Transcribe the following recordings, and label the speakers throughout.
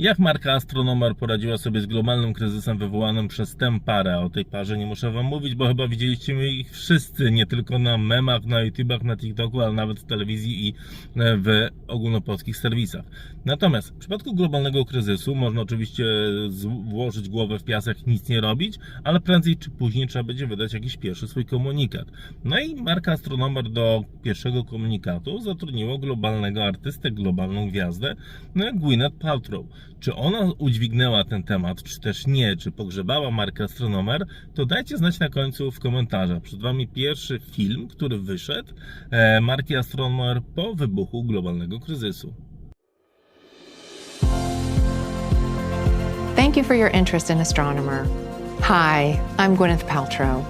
Speaker 1: Jak marka Astronomer poradziła sobie z globalnym kryzysem wywołanym przez tę parę? O tej parze nie muszę wam mówić, bo chyba widzieliście ich wszyscy, nie tylko na memach, na YouTubach, na TikToku, ale nawet w telewizji i e, w ogólnopolskich serwisach. Natomiast w przypadku globalnego kryzysu można oczywiście z- włożyć głowę w piasek, nic nie robić, ale prędzej czy później trzeba będzie wydać jakiś pierwszy swój komunikat. No i marka Astronomer do pierwszego komunikatu zatrudniło globalnego artystę, globalną gwiazdę, no Gwyneth Paltrow. Czy ona udźwignęła ten temat, czy też nie, czy pogrzebała markę Astronomer, to dajcie znać na końcu w komentarzach. Przed Wami pierwszy film, który wyszedł e, marki Astronomer po wybuchu globalnego kryzysu.
Speaker 2: Thank you for your interest in Astronomer. Hi, I'm Gwyneth Paltrow.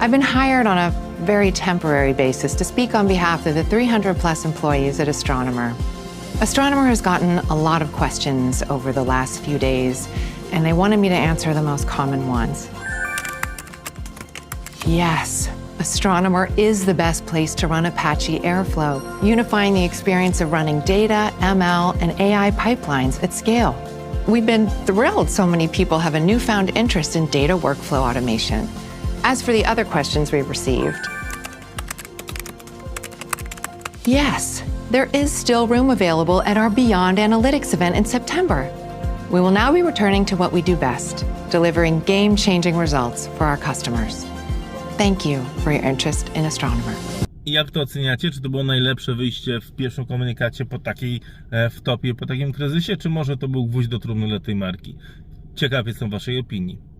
Speaker 2: I've been hired on a very temporary basis to speak on behalf of the 300 plus employees at Astronomer. Astronomer has gotten a lot of questions over the last few days, and they wanted me to answer the most common ones. Yes, Astronomer is the best place to run Apache Airflow, unifying the experience of running data, ML, and AI pipelines at scale. We've been thrilled so many people have a newfound interest in data workflow automation. As for the other questions we've received, yes, there is still room available at our Beyond Analytics event in September. We will now be returning to what we do best delivering game changing results for our customers. Thank you for your interest in Astronomer.
Speaker 1: Jak to oceniacie? Czy to było najlepsze wyjście w pierwszym komunikacie po takiej e, wtopie, po takim kryzysie, czy może to był gwóźdź do trumny dla tej marki? Ciekaw jestem Waszej opinii.